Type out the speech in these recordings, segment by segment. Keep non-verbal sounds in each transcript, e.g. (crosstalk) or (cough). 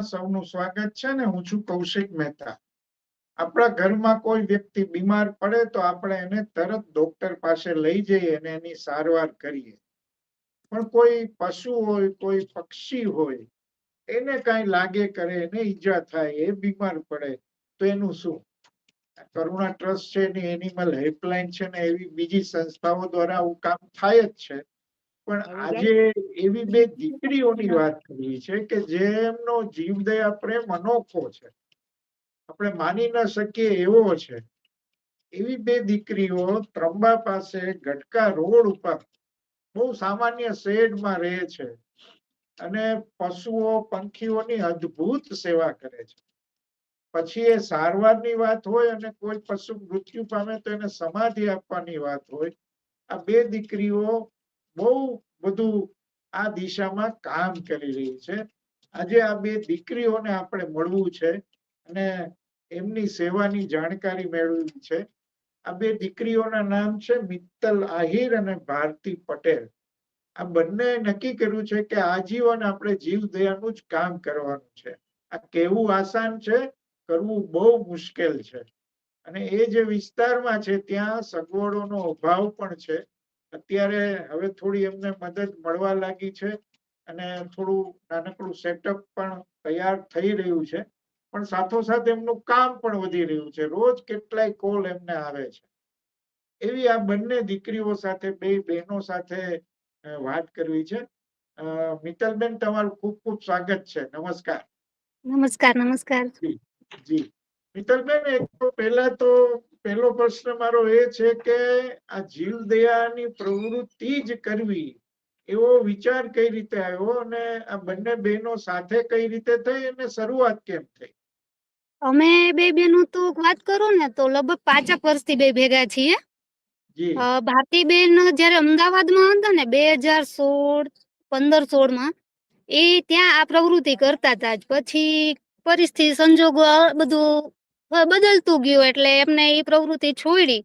સૌનું સ્વાગત છે ને હું છું કૌશિક મહેતા. આપણા ઘરમાં કોઈ વ્યક્તિ બીમાર પડે તો આપણે એને તરત ડોક્ટર પાસે લઈ જઈએ અને એની સારવાર કરીએ. પણ કોઈ પશુ હોય, કોઈ પક્ષી હોય, એને કાંઈ લાગે કરે, એને ઈજા થાય, એ બીમાર પડે, તો એનું શું? કરુણા ટ્રસ્ટ છે એની એનિમલ હેલ્પલાઇન છે ને, એવી બીજી સંસ્થાઓ દ્વારા આવું કામ થાય જ છે. પણ આજે એવી બે દીકરીઓની વાત કરવી છે કે જેમનો જીવદયા પ્રેમ અનોખો છે. આપણે માની ન શકીએ એવો છે. એવી બે દીકરીઓ ત્રંબા પાસે ગટકા રોડ ઉપર બહુ સામાન્ય શેડમાં રહે છે અને પશુઓ પંખીઓની અદ્ભુત સેવા કરે છે. પછી એ સારવારની વાત હોય અને કોઈ પશુ મૃત્યુ પામે તો એને સમાધિ આપવાની વાત હોય. આ બે દીકરીઓ બહુ બધું આ દિશામાં કામ કરી રહી છે. આજે આ બે દીકરીઓને આપણે મળવું છે અને એમની સેવાની જાણકારી મેળવવી છે. આ બે દીકરીઓના નામ છે મિત્તલ આહિર અને ભારતી પટેલ. આ બંને નક્કી કર્યું છે કે આજીવન આપણે જીવ દયાનું જ કામ કરવાનું છે. આ કેવું આસાન છે, કરવું બહુ મુશ્કેલ છે. અને એ જે વિસ્તારમાં છે, ત્યાં સગવડોનો અભાવ પણ છે. અત્યારે હવે થોડી એમને મદદ મળવા લાગી છે અને થોડું નાનકડું સેટઅપ પણ તૈયાર થઈ રહ્યું છે. પણ સાથોસાથ એમનું કામ પણ વધી રહ્યું છે. રોજ કેટલાય કોલ એમને આવે છે. એવી આ બંને દીકરીઓ સાથે બે બહેનો સાથે વાત કરવી છે. અ, મિત્તલબેન તમારું ખૂબ ખૂબ સ્વાગત છે. નમસ્કાર. નમસ્કાર નમસ્કાર. જી મિતલબેન એક તો પહેલા તો પહેલો પ્રશ્ન મારો એ છે કે આ જીવદયાની પ્રવૃત્તિ જ કરવી એવો વિચાર કઈ રીતે આવ્યો અને આ બંને બહેનો સાથે કઈ રીતે થઈ અને શરૂઆત કેમ થઈ? અમે બે બહેનો તો વાત કરું ને તો લગભગ પાંચક વર્ષથી બે ભેગા છીએ. ભારતી બેન જયારે અમદાવાદમાં હતા ને બે હજાર સોળ પંદર સોળમાં એ ત્યાં આ પ્રવૃત્તિ કરતા હતા. પછી પરિસ્થિતિ સંજોગો બધું બદલતું ગયું એટલે એમને એ પ્રવૃત્તિ છોડી.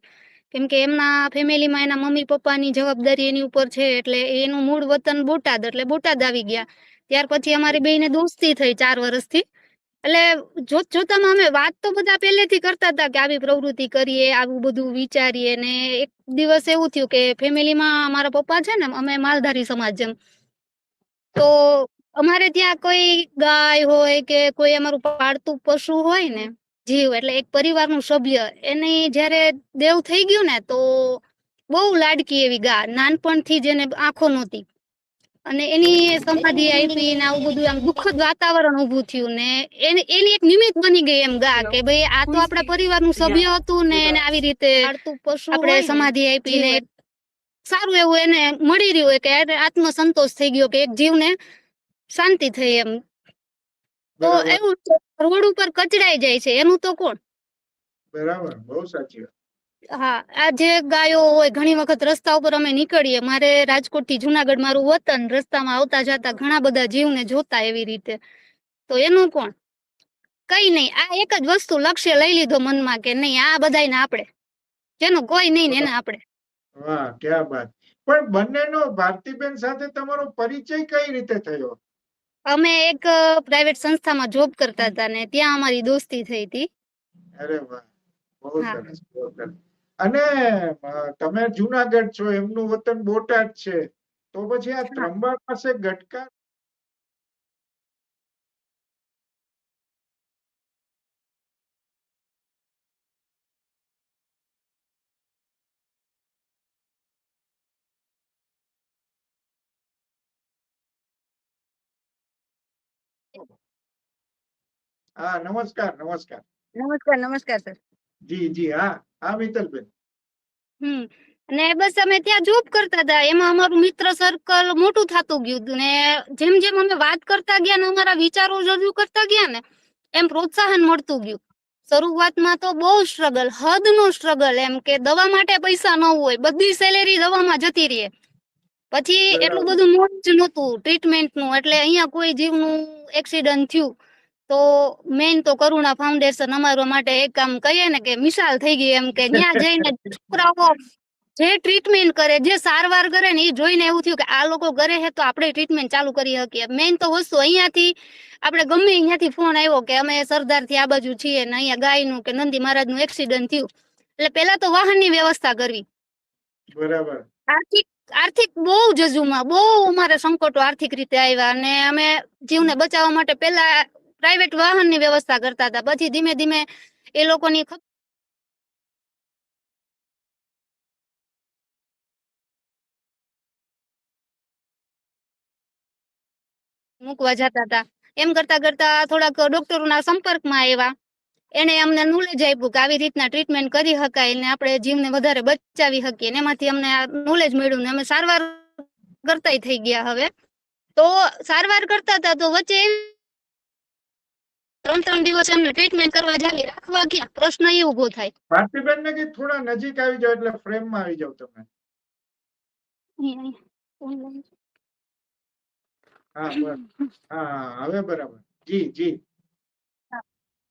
કેમ કે એમના ફેમિલીમાં એના મમ્મી પપ્પાની જવાબદારી એની ઉપર છે એટલે એનું મૂળ વતન બોટાદ એટલે બોટાદ આવી ગયા. ત્યાર પછી અમારી બેને દોસ્તી થઈ ચાર વર્ષથી એટલે જોત જોતામાં અમે વાત તો બધા પહેલેથી કરતા હતા કે આવી પ્રવૃત્તિ કરીએ, આવું બધું વિચારીએ ને એક દિવસ એવું થયું કે ફેમિલીમાં મારા પપ્પા છે ને, અમે માલધારી સમાજ જેમ. તો અમારે ત્યાં કોઈ ગાય હોય કે કોઈ અમારું પાળતું પશુ હોય ને જીવ એટલે એક પરિવારનું સભ્ય. એની જ્યારે દેવ થઈ ગયું ને તો બહુ લાડકી એવી ગા નાનપણથી જેને આંખો નહોતી. અને એની સમાધિ આવી ને આવું બધું આમ દુઃખદ વાતાવરણ ઉભું થયું ને એને- એની એક નિમિત્ત બની ગઈ એમ ગા કે ભાઈ આ તો આપણા પરિવારનું સભ્ય હતું ને એને આવી રીતે આપણે સમાધિ આપી ને સારું એવું એને મળી રહ્યું હોય કે આત્મસંતોષ થઈ ગયો કે એક જીવને શાંતિ થઈ એમ. તો એવું રોડ ઉપર કચડાઈ જાય છે. એનું તો કોણ? બરાબર. બહુ સાચી વાત. હા આ જે ગાયો હોય ઘણી વખત રસ્તા ઉપર અમે નીકળીએ. મારે રાજકોટથી જુનાગઢ મારું વતન રસ્તામાં આવતા જતા ઘણા બધા જીવને જોતા એવી રીતે. તો એનું કોણ? કઈ નહીં. આ એક જ વસ્તુ લક્ષ્ય લઈ લીધો મનમાં કે નહીં આ બધાયને આપણે. જેનું કોઈ નહીં ને એને આપણે. વાહ ક્યાં વાત. પણ બંનેનો ભારતીબેન સાથે તમારો પરિચય કઈ રીતે થયો? અમે એક પ્રાઇવેટ સંસ્થામાં જોબ કરતા હતા ને ત્યાં અમારી દોસ્તી થઈ હતી. અરે વાહ બહુ સરસ બહુ સરસ. અને તમે જુનાગઢ છો એમનું વતન બોટાદ છે. તો પછી આ ત્રંબા પાસે ગટકા હા નમસ્કાર નમસ્કાર. નમસ્કાર નમસ્કાર સર. જી જી હા હા મિત્તલબેન હમ અને બસ અમે ત્યાં જોબ કરતા હતા. એમાં અમારું મિત્ર સર્કલ મોટું થતું ગયું ને જેમ જેમ અમે વાત કરતા ગયા ને અમારા વિચારો રજૂ કરતા ગયા ને એમ પ્રોત્સાહન મળતું ગયું. શરૂઆતમાં તો બહુ સ્ટ્રગલ હદ નો સ્ટ્રગલ એમ કે દવા માટે પૈસા ન હોય બધી સેલેરી દવામાં જતી રહે. પછી એટલું બધું નોલેજ નહોતું ટ્રીટમેન્ટનું એટલે અહીંયા કોઈ જીવનું એક્સિડન્ટ થયું. તો મેઇન તો કરુણા ફાઉન્ડેશન અમારા માટે એક આમ કહીએ ને કે મિસાલ થઈ ગઈ એમ કે ત્યાં જઈને છોકરાઓ જે ટ્રીટમેન્ટ કરે જે સારવાર કરે ને એ જોઈને એવું થયું કે આ લોકો કરે છે તો આપણે ટ્રીટમેન્ટ ચાલુ કરી શકીએ. મેઇન તો વસ્તુ અહીંયાથી આપણે ગમે અહીંયાથી ફોન આવ્યો કે અમે સરદારથી આ બાજુ છીએ ને અહીંયા ગાયનું કે નંદી મહારાજનું એક્સિડન્ટ થયું. એટલે પહેલા તો વાહનની વ્યવસ્થા કરવી. બરાબર. આર્થિક આર્થિક બહુ જજુમાં બહુ અમારે સંકટો આર્થિક રીતે આવ્યા અને અમે જીવને બચાવવા માટે પહેલા પ્રાઇવેટ વાહનની વ્યવસ્થા કરતા હતા. પછી ધીમે ધીમે એ લોકોની મૂકવા જતા હતા. એમ કરતા કરતા થોડાક ડોક્ટરોના સંપર્કમાં આવ્યા. એને અમને નોલેજ આપ્યું કે આવી રીતના ટ્રીટમેન્ટ કરી શકાય ને આપણે જીવને વધારે બચાવી શકીએ ને એમાંથી અમને આ નોલેજ મળ્યું ને અમે સારવાર કરતા થઈ ગયા હવે. તો સારવાર કરતા હતા તો વચ્ચે ત્રણ ત્રણ દિવસ એમને ટ્રીટમેન્ટ કરવા જાવી રાખવા ગયા પ્રશ્ન એ ઊભો થાય. ભારતીબેન ને કે થોડા નજીક આવી જાવ એટલે ફ્રેમમાં આવી જાવ તમે. હા હા હવે બરાબર. જી જી.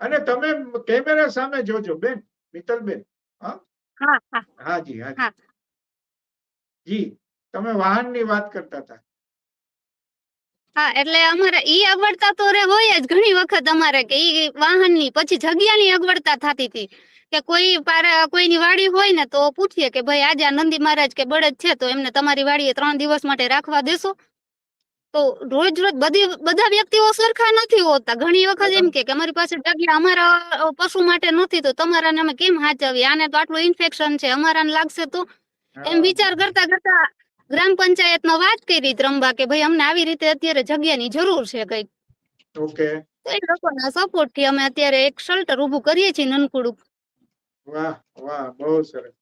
અને તમે કેમેરા સામે જોજો બેન મિતલ બેન હા હા. જી હા હા. જી તમે વાહનની વાત કરતા હતા. હા એટલે અમારે ઈ અગવડતા તો રે હોય જ ઘણી વખત અમારે કે ઈ વાહનની પછી જગ્યાની અગવડતા થતી હતી. કે કોઈ પાર કોઈની વાડી હોય ને તો પૂછીએ કે ભાઈ આજે આ નંદી મહારાજ કે બળદ છે તો એમને તમારી વાડીએ ત્રણ દિવસ માટે રાખવા દેશો. તો રોજ રોજ બધી બધા વ્યક્તિઓ સરખા નથી હોતા. ઘણી વખત એમ કે કે અમારી પાસે જગ્યા અમારા પશુ માટે નથી તો તમારાને અમે કેમ હાચવીએ આને તો આટલું ઇન્ફેક્શન છે અમારાને લાગશે તો? એમ વિચાર કરતા કરતા ગ્રામ પંચાયતમાં વાત કરી ત્રંબા કે ભાઈ અમને આવી રીતે અત્યારે જગ્યાની જરૂર છે કંઈક. ઓકે. તો એ લોકોના સપોર્ટથી અમે અત્યારે એક શેલ્ટર ઊભું કરીએ છીએ નનકુડું. વાહ વાહ બહુ સરસ.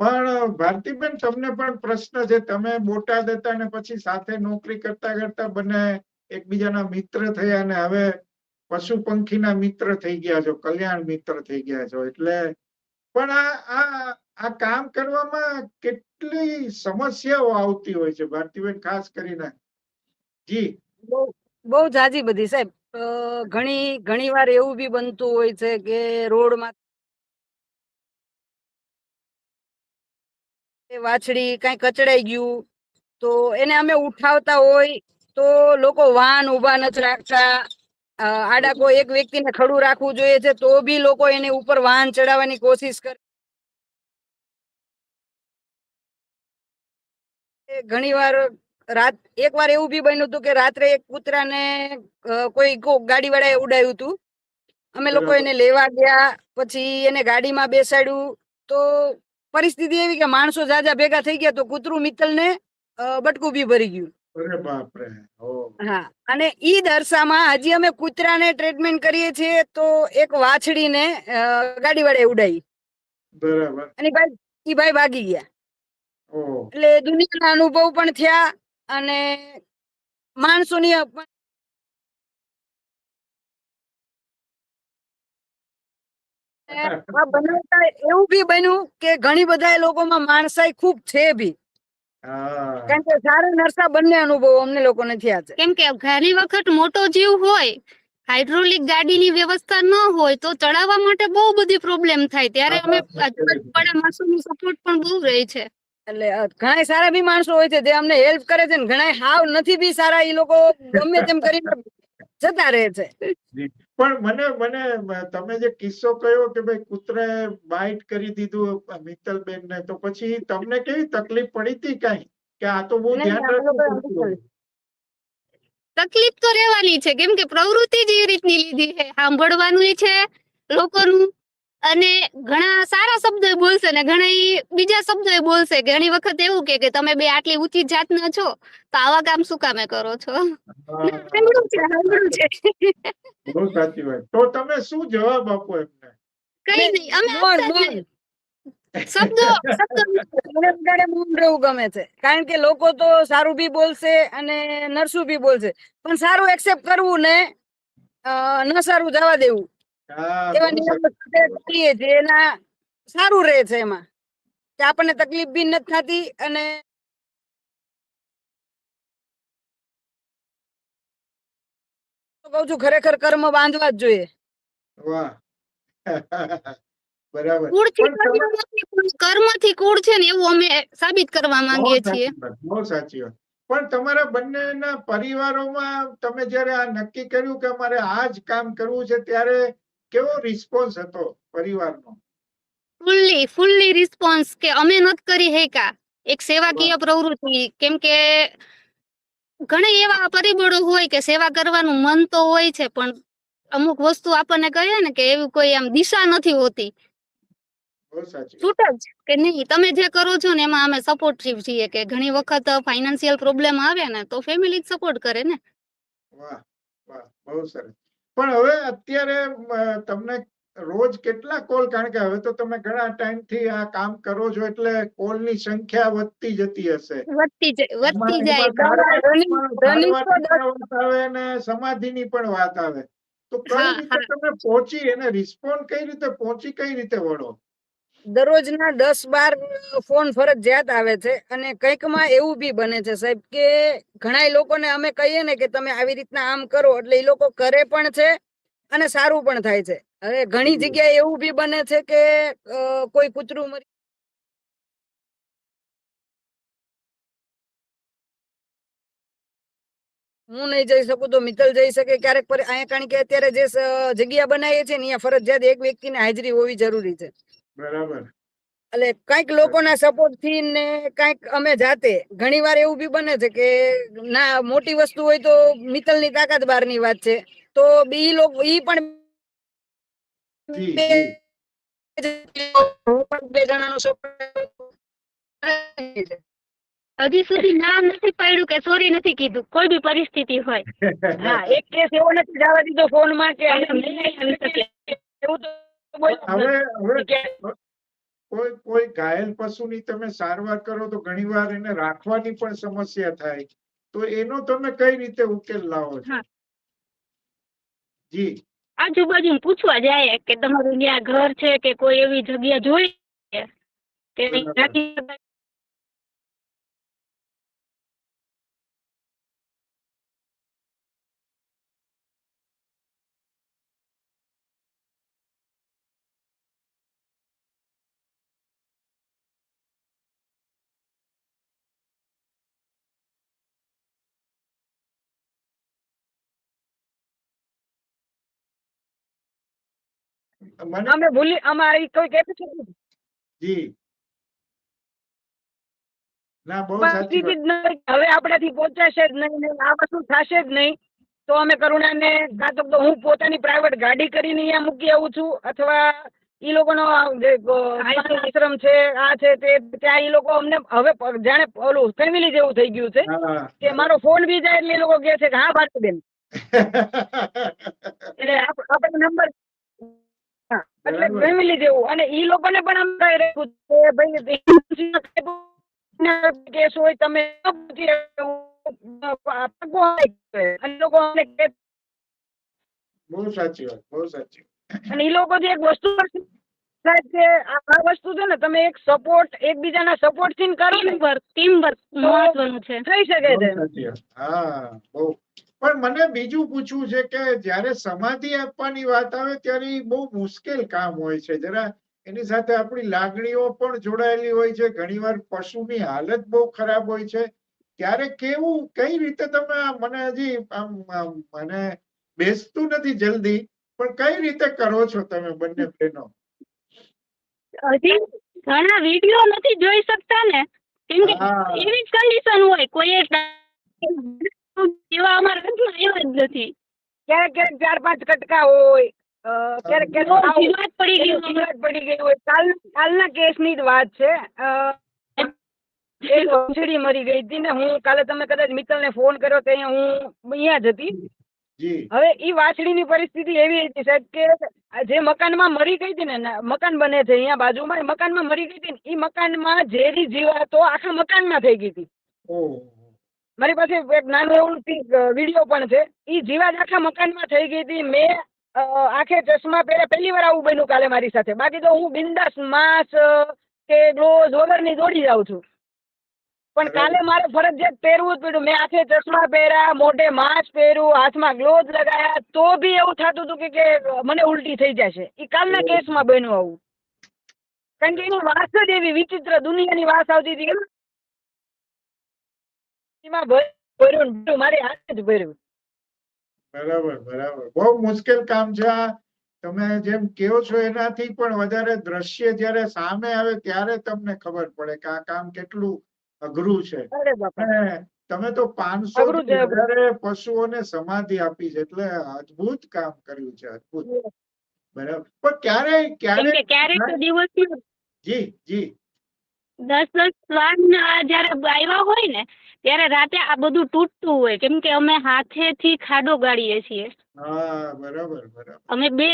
પણ ભારતીબેન તમને પણ પ્રશ્ન છે તમે બોટાદ હતા ને પછી સાથે નોકરી કરતા કરતા બંને એકબીજાના મિત્ર થયા ને હવે પશુ પંખીના મિત્ર થઈ ગયા છો કલ્યાણ મિત્ર થઈ ગયા છો એટલે પણ આ આ આ કામ કરવામાં કેટલી સમસ્યાઓ આવતી હોય છે, ભારતીબેન, ખાસ કરીને. જી. બહુ જાજી બધી, સાહેબ. ઘણી ઘણી વાર એવું બી બનતું હોય છે કે રોડમાં વાછડી કઈ કચડાઈ ગયું, તો એને અમે ઉઠાવતા હોય તો લોકો વાહન ઊભા નથી રાખતા. આડા કોઈ એક વ્યક્તિને ખડું રાખવું જોઈએ છે, તો બી લોકો એની ઉપર વાહન ચડાવવાની કોશિશ કરે. ઘણી વાર રાત એક વાર એવું બી બન્યું હતું કે રાત્રે એક કૂતરાને કોઈ ગાડી વાળાએ ઉડાયું હતું. અમે લોકો એને લેવા ગયા પછી એને ગાડીમાં બેસાડ્યું. તો પરિસ્થિતિ એવી કે માણસો જાજા ભેગા થઈ ગયા તો કૂતરું મિત્તલને ને બટકું બી ભરી ગયું. હા. અને ઈ દરસામાં હજી અમે કૂતરાને ટ્રીટમેન્ટ કરીએ છીએ તો એક વાછડીને ગાડી વાળે ઉડાઈ. બરાબર. અને ભાઈ ઈ ભાઈ ભાગી ગયા. એટલે દુનિયાના અનુભવ પણ થયા અને માણસોની (laughs) બનાવતા એવું બી બન્યું કે ઘણી બધા લોકોમાં માણસાઈ ખૂબ છે બી. કેમ કારણ કે સારા નરસા બંને અનુભવો અમને લોકોને થયા છે. કેમ કે ઘણી વખત મોટો જીવ હોય હાઇડ્રોલિક ગાડીની વ્યવસ્થા ન હોય તો ચડાવવા માટે બહુ બધી પ્રોબ્લેમ થાય. ત્યારે અમે આજુબાજુવાળા માણસોનો સપોર્ટ પણ બહુ રહે છે. એટલે ઘણા સારા બી માણસો હોય છે જે અમને હેલ્પ કરે છે ને ઘણાય હાવ નથી બી સારા એ લોકો ગમે તેમ કરીને જતા રહે છે. પણ મને મને તમે જે કિસ્સો કયો કે ભાઈ કૂતરે બાઇટ કરી દીધું મિત્તલબેન ને તો પછી તમને કેવી તકલીફ પડી હતી કઈ? કે આ તો બહુ નહીં, ધ્યાન રાખવું તકલીફ તો રહેવાની છે કેમ કે પ્રવૃત્તિ જ એ રીતની લીધી છે. સાંભળવાનું છે લોકોનું અને ઘણા સારા શબ્દો બોલશે ને ઘણા બીજા શબ્દો બોલશે ઘણી વખત એવું કે કે તમે બે આટલી ઊંચી જાતના છો તો આવા કામ શું કામે કરો છો? બહુ સાચી વાત. તો તમે શું જવાબ આપો એમને? કઈ નહીં અમે. શબ્દો શબ્દો. વધારે મૌન રહેવું ગમે છે. કારણ કે લોકો તો સારું બી બોલશે અને નરસું બી બોલશે. પણ સારું એક્સેપ્ટ કરવું ને ન સારું જવા દેવું. એના સારું રહે છે એમાં. કે આપણને તકલીફ બી નથી થતી અને કઉ છું ખરેખર કર્મ બાંધવા જ જોઈએ. (laughs) કર્મ નથી, કુળ છે ને એવું અમે સાબિત કરવા માંગીએ છીએ. બહુ સાચી વાત. પણ તમારા બંનેના પરિવારોમાં તમે જ્યારે આ નક્કી કર્યું કે અમારે આ જ કામ કરવું છે ત્યારે કેવો રિસ્પોન્સ હતો પરિવારનો? ફૂલ્લી ફૂલ્લી રિસ્પોન્સ કે અમે નથી કરી હેકા એક સેવાકીય પ્રવૃત્તિ કેમ કે ઘણા એવા પરિબળો હોય કે સેવા કરવાનું મન તો હોય છે પણ અમુક વસ્તુ આપણને કહીએ ને કે એવી કોઈ આમ દિશા નથી હોતી. છૂટ જ કે નહીં તમે જે કરો છો ને એમાં અમે સપોર્ટિવ છીએ કે ઘણી વખત ફાઇનાન્શિયલ પ્રોબ્લેમ આવે ને તો ફેમિલી જ સપોર્ટ કરે ને. વાહ વાહ બહુ સરસ. પણ હવે અત્યારે તમને રોજ કેટલા કોલ કારણ કે હવે તો તમે ઘણા ટાઈમથી આ કામ કરો છો એટલે કોલની સંખ્યા વધતી જતી હશે. વધતી વધતી જાય. અને સમાધિની પણ વાત આવે. તો કઈ રીતે તમે પહોંચી એને રિસ્પોન્ડ કઈ રીતે પહોંચી કઈ રીતે વળો? દરરોજના દસ બાર ફોન ફરજિયાત આવે છે અને કંઈકમાં એવું બી બને છે સાહેબ કે ઘણા લોકોને અમે કહીએ ને કે તમે આવી રીતના આમ કરો એટલે એ લોકો કરે પણ છે અને સારું પણ થાય છે હવે ઘણી. જગ્યાએ એવું બી બને છે કે કોઈ કૂતરું મરી હું નહીં જઈ શકું તો મિત્તલ જઈ શકે ક્યારેક અહીંયા કારણ કે અત્યારે જે જગ્યા બનાવીએ છે ને અહીંયા ફરજિયાત એક વ્યક્તિની હાજરી હોવી જરૂરી છે બરાબર. એટલે કંઈક લોકોના સપોર્ટથી ને કંઈક અમે જાતે. ઘણી વાર એવું બી બને છે કે ના મોટી વસ્તુ હોય તો મિત્તલની તાકાત બારની વાત છે. તો બી લોકો ઈ પણ બે જણાનો હજી સુધી નામ નથી પાડ્યું કે સોરી નથી કીધું. કોઈ બી પરિસ્થિતિ હોય. (laughs) હા એક કેસ એવો નથી જવા દીધો ફોનમાં કે. (laughs) એવું તો હવે હવે કોઈ કોઈ ઘાયલ પશુની તમે સારવાર કરો તો ઘણીવાર એને રાખવાની પણ સમસ્યા થાય. તો એનો તમે કઈ રીતે ઉકેલ લાવો છો? જી. આજુબાજુ પૂછવા જાય કે તમારું ત્યાં ઘર છે કે કોઈ એવી જગ્યા જોઈ કે અમે ભૂલી અમારી કોઈ કેપેસિટી જી. ના બહુ સાચી હવે આપણાથી પહોંચાશે જ નહીં ને આ વસ્તુ થશે જ નહીં. તો અમે કરુણાને કાં તો હું પોતાની પ્રાઇવેટ ગાડી કરીને અહીંયા મૂકી આવું છું. અથવા ઈ લોકોનો આ આશ્રમ છે આ છે તે ત્યાં ઈ લોકો અમને હવે જાણે ઓલું ફેમિલી જેવું થઈ ગયું છે કે મારો ફોન બી જાય એટલે એ લોકો કહે છે કે હા ભારતીબેન (laughs) એટલે આપ- આપણે નંબર એટલે ફેમિલી જેવું. અને ઈ લોકોને પણ આમ કહી રહ્યું કે ભાઈ કેસ હોય તમે પૂછી શકો. અને લોકો અમને બહુ સાચી વાત બહુ સાચી અને ઈ લોકો જે એક વસ્તુ સાહેબ કે આ આ વસ્તુ છે ને તમે એક સપોર્ટ એકબીજાના સપોર્ટથી કરો ને ટીમ વર્ક ટીમ વર્ક મહત્વનું છે. થઈ શકે છે. હા બહુ. પણ મને બીજું પૂછવું છે કે જ્યારે સમાધિ આપવાની વાત આવે ત્યારે ઈ બહુ મુશ્કેલ કામ હોય છે. જરા એની સાથે આપણી લાગણીઓ પણ જોડાયેલી હોય છે. ઘણીવાર પશુની હાલત બહુ ખરાબ હોય છે. ત્યારે કેવું કઈ રીતે તમે મને હજી આમ આમ મને બેસતું નથી જલ્દી પણ કઈ રીતે કરો છો તમે બંને બહેનો? હજી ઘણા વીડિયો નથી જોઈ શકતા ને. કેમ કે એવી જ કન્ડિશન હોય કોઈ એવા અમારા હાથમાં એવા જ નથી. ક્યારેક ક્યારેક ચાર પાંચ કટકા હોય ક્યારેક ક્યારેક જીવાત પડી ગઈ જીવાત પડી ગઈ હોય. કાલ કાલના કેસની જ વાત છે. અ, એક વાછડી મરી ગઈ હતી ને હું કાલે તમે કદાચ મિત્તલને ફોન કર્યો તો હું અહીંયા જ હતી. હવે ઈ વાછડીની પરિસ્થિતિ એવી હતી સાહેબ કે જે જે મકાનમાં મરી ગઈ હતી ને મકાન બને છે અહીંયા બાજુમાં એ મકાનમાં મરી ગઈ હતી ને ઈ મકાનમાં ઝેરી જીવાતો આખા મકાનમાં થઈ ગઈ હતી. મારી પાસે એક નાનું એવું વીડિયો પણ છે. એ જીવાજ આખા મકાનમાં થઈ ગઈ હતી. મેં આખે ચશ્મા પહેરે પહેલી વાર આવું બન્યું કાલે મારી સાથે. બાકી તો હું બિંદાસ માસ કે ગ્લોઝ વગરની દોડી જાઉં છું. પણ કાલે મારે ફરજિયાત પહેરવું જ પડ્યું. મેં આંખે ચશ્મા પહેર્યા મોઢે માસ્ક પહેર્યું હાથમાં ગ્લોઝ લગાયા. તો બી એવું થતું હતું કે મને ઉલટી થઈ જશે. એ કાલના. કેસમાં બન્યું આવું. કારણ કે એની વાસ જ એવી વિચિત્ર દુનિયાની વાસ આવતી હતી ખબર? ભર્યું ને મારી હાથે જ ભર્યું. બરાબર બરાબર. બહુ મુશ્કેલ કામ છે આ. તમે જેમ કહો છો એનાથી પણ વધારે દ્રશ્ય જ્યારે સામે આવે ત્યારે તમને ખબર પડે કે આ કામ કેટલું અઘરું છે. તમે તો પાંચસો વધારે પશુઓને સમાધિ આપી છે એટલે અદ્ભુત કામ કર્યું છે અદ્ભુત. બરાબર. પણ ક્યારે ક્યારે ક્યારેક જી જી. દસ દસ વાન જયારે આવ્યા હોય ને ત્યારે રાતે આ બધું તૂટતું હોય. કેમ કે અમે હાથેથી ખાડો ગાળીએ છીએ. હા બરાબર બરાબર. અમે બે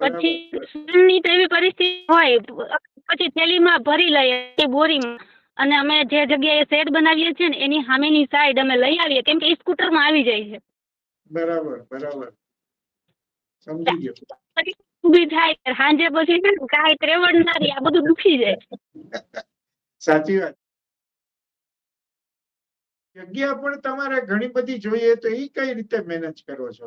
પછી ની તેવી પરિસ્થિતિ હોય પછી થેલીમાં ભરી લઈએ એ બોરીમાં. અને અમે જે જગ્યાએ શેડ બનાવીએ છીએ ને એની સામેની સાઈડ અમે લઈ આવીએ કેમ કે એ સ્કૂટરમાં આવી જાય છે. બરાબર બરાબર. સમજી ગયો. ઊભી થાય સાંજે પછી છે ને કાંઈ ત્રેવડ ના રહે આ બધું દુખી જાય. સાચી વાત. જગ્યા પણ તમારે ઘણી બધી જોઈએ તો એ કઈ રીતે મેનેજ કરો છો?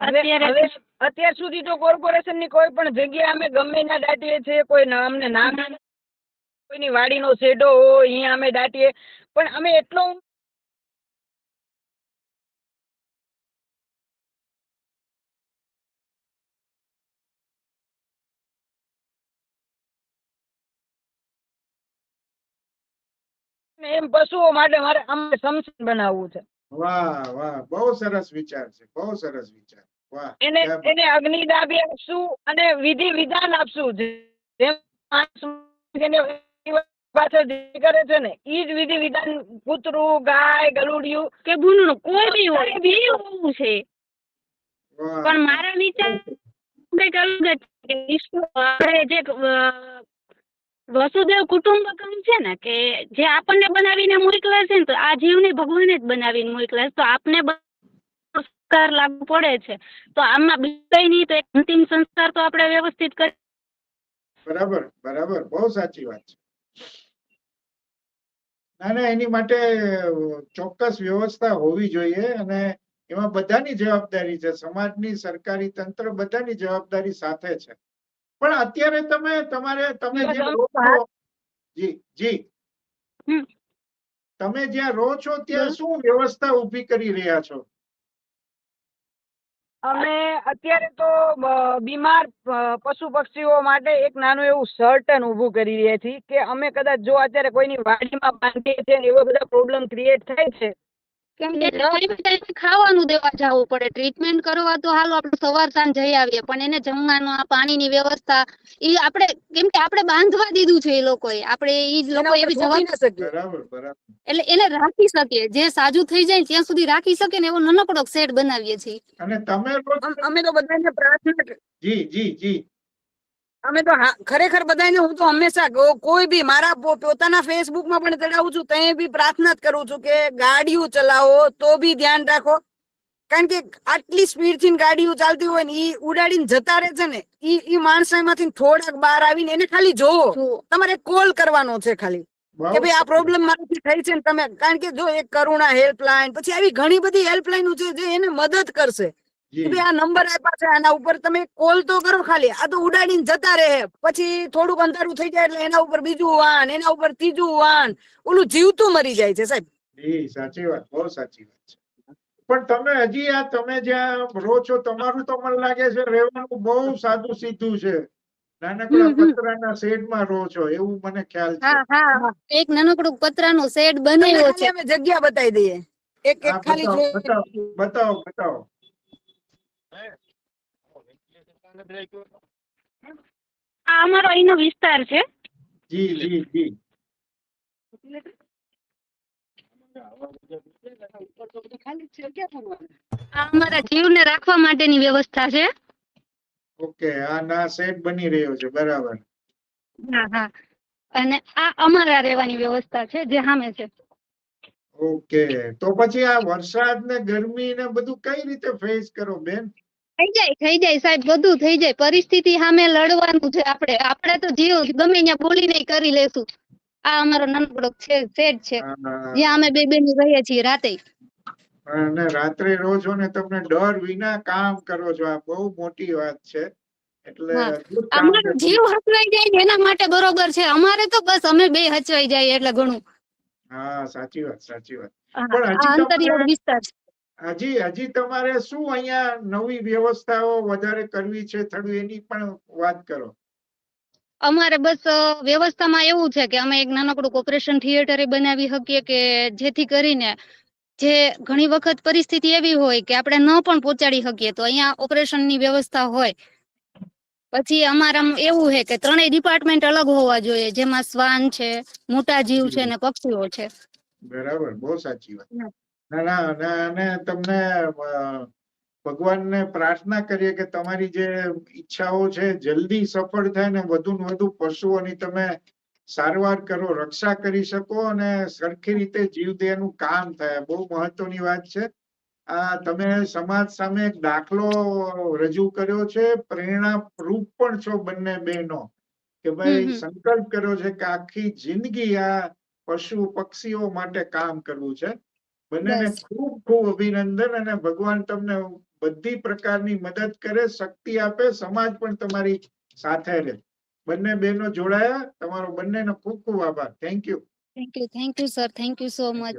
અત્યારે અત્યાર સુધી તો કોર્પોરેશનની કોઈ પણ જગ્યા અમે ગમે ના દાટીએ છીએ કોઈ ન- અમને નામ કોઈની વાડીનો શેડો હોય અહીંયા અમે દાટીએ. પણ અમે એટલો એમ પશુઓ માટે મારે અમને સમસન બનાવવું છે. વાહ વાહ બહુ સરસ વિચાર છે બહુ સરસ વિચાર. વાહ એને એને અગ્નિદાહ બી આપશું અને વિધિ વિધાન આપશું. જેમ પાછળ જે કરે છે ને ઈ જ વિધિ વિધાન કૂતરું ગાય ગલુડિયું કે ભૂનું કોઈ બી હોય. બી હોવું છે. પણ મારા વિચાર કંઈક અલગ જ છે આપણે જે વસુદેવ કુટુંબકમ છે ને, કે જે આપણને બનાવીને મોકલે છે ને, તો આ જીવને ભગવાને જ બનાવીને મોકલે છે. તો આપને સંસ્કાર લાગુ પડે છે. તો આમાં બીજું નહીં, તો એક અંતિમ સંસ્કાર તો આપણે વ્યવસ્થિત કરી બરાબર બરાબર. બહુ સાચી વાત છે. ના ના, એની માટે ચોક્કસ વ્યવસ્થા હોવી જોઈએ અને એમાં બધાની જવાબદારી છે. સમાજની, સરકારી તંત્ર બધાની જવાબદારી સાથે છે. પણ અત્યારે તમે તમારે તમે જે જી જી. તમે જ્યાં રહો છો ત્યાં શું વ્યવસ્થા ઊભી કરી રહ્યા છો? અમે અત્યારે તો બીમાર પશુ પક્ષીઓ માટે એક નાનું એવું સર્ટન ઊભું કરી રહ્યા છીએ કે અમે કદાચ જો અત્યારે કોઈની વાડીમાં બાંધીએ છીએ એવા બધા પ્રોબ્લેમ ક્રિએટ થાય છે કેમ કે ખાવાનું દેવા જવું પડે. ટ્રીટમેન્ટ કરવા તો હાલો આપણે સવાર સાંજ જઈ આવીએ પણ એને જમવાનું આ પાણીની વ્યવસ્થા એ આપણે કેમ કે આપણે બાંધવા દીધું છે એ લોકોએ. આપણે એ લોકો એવી જવાબ એટલે એને રાખી શકીએ. જે સાજુ થઈ જાય ત્યાં સુધી રાખી શકે ને એવો નાનકડો શેડ બનાવીએ છીએ. અને તમે અમે તો બધાને પ્રાર્થના જી જી જી. અમે તો ખરેખર બધાને હું તો હંમેશા કોઈ બી મારા પોતાના પોતાના ફેસબુકમાં પણ ચડાવું છું ત્યાં બી પ્રાર્થના જ કરું છું કે ગાડીઓ ચલાવો તો બી ધ્યાન રાખો. કારણ કે આટલી સ્પીડથી ગાડીઓ ચાલતી હોય ને એ ઉડાડીને જતા રહે છે ને ઈ ઈ માણસ એમાંથી થોડાક બહાર આવીને એને ખાલી જોવો. તમારે કોલ કરવાનો છે ખાલી. કે ભાઈ આ પ્રોબ્લેમ મારાથી થઈ છે ને તમે કારણ કે જો એક કરુણા હેલ્પલાઇન પછી આવી ઘણી બધી હેલ્પલાઇનો છે જે એને મદદ કરશે. કે આ નંબર આપ્યા છે એના ઉપર તમે કોલ તો કરો ખાલી. આ તો ઉડાડીને જતા રહે. પછી થોડુંક અંધારું થઈ જાય એટલે એના ઉપર બીજું વાન એના ઉપર ત્રીજું વાન ઓલું જીવતું મરી જાય છે સાહેબ. સાચી વાત બહુ સાચી વાત છે. પણ તમે હજી આ તમે જ્યાં રહો છો તમારું તો મને લાગે છે રહેવાનું બહુ સાદું સીધું છે. નાનકડા. પતરાના શેડમાં રહો છો એવું મને ખ્યાલ છે. હા હા. એક નાનકડું પતરાનો શેડ બનેલો બનાવ્યો છે. અમે જગ્યા બતાવી દઈએ. એક એક ખાલી બતાવો બતાવો બતાવો બતાવો આ અમારો અહીંનો વિસ્તાર છે. જી જી જી. આ અમારા જીવને રાખવા માટેની વ્યવસ્થા છે. ઓકે આ ના શેડ બની રહ્યો છે બરાબર. હા હા. અને આ અમારા રહેવાની વ્યવસ્થા છે જે સામે છે. ઓકે તો પછી આ વરસાદ ને ગરમી ને બધું કઈ રીતે ફેસ કરો બેન? થઈ જાય થઈ જાય સાહેબ બધું થઈ જાય. પરિસ્થિતિ સામે લડવાનું છે આપણે. આપણે તો જીવ ગમે ત્યાં બોલીને કરી લેશું. આ અમારો નાનકડો છે શેડ છે. જ્યાં અમે બે બેન રહીએ છીએ રાતે. અને રાત્રે રહો ને તમને ડર વિના કામ કરો છો. આ બહુ મોટી વાત છે. એટલે અમારો જીવ હચવાઈ જાય એના માટે બરોબર છે. અમારે તો બસ અમે બે હચવાઈ જાય એટલે ઘણું. હા સાચી વાત સાચી વાત. પણ હજી અંતરિયાળ વિસ્તાર છે. હજી હજી તમારે શું અહીંયા નવી વ્યવસ્થાઓ વધારે કરવી છે થોડું એની પણ વાત કરો. અમારે બસ વ્યવસ્થામાં એવું છે કે અમે એક નાનકડું ઓપરેશન થિયેટર બનાવી શકીએ કે જેથી કરીને જે ઘણી વખત પરિસ્થિતિ એવી હોય કે આપણે ન પણ પહોંચાડી શકીએ તો અહીંયા ઓપરેશનની વ્યવસ્થા હોય. પછી અમારા એવું છે કે ત્રણેય ડિપાર્ટમેન્ટ અલગ હોવા જોઈએ જેમાં શ્વાન છે મોટા જીવ છે અને પક્ષીઓ છે. બરાબર બહુ સાચી વાત. ના. ના ના અને તમને ભગવાનને પ્રાર્થના કરીએ કે તમારી જે ઈચ્છાઓ છે જલ્દી સફળ થાય ને વધુ ને વધુ પશુઓની તમે સારવાર કરો રક્ષા કરી શકો અને સરખી રીતે જીવદયાનું કામ થાય બહુ મહત્વની વાત છે આ તમે સમાજ સામે એક દાખલો રજૂ કર્યો છે પ્રેરણા પ્રેરણારૂપ પણ છો બંને બહેનો કે ભાઈ. સંકલ્પ કર્યો છે કે આખી જિંદગી આ પશુ પક્ષીઓ માટે કામ કરવું છે બંનેને. ખૂબ ખૂબ અભિનંદન અને ભગવાન તમને બધી પ્રકારની મદદ કરે શક્તિ આપે સમાજ પણ તમારી સાથે રહે. બંને બહેનો જોડાયા. તમારો બંનેનો ખૂબ ખૂબ આભાર. Thank you thank you thank you sir thank you so much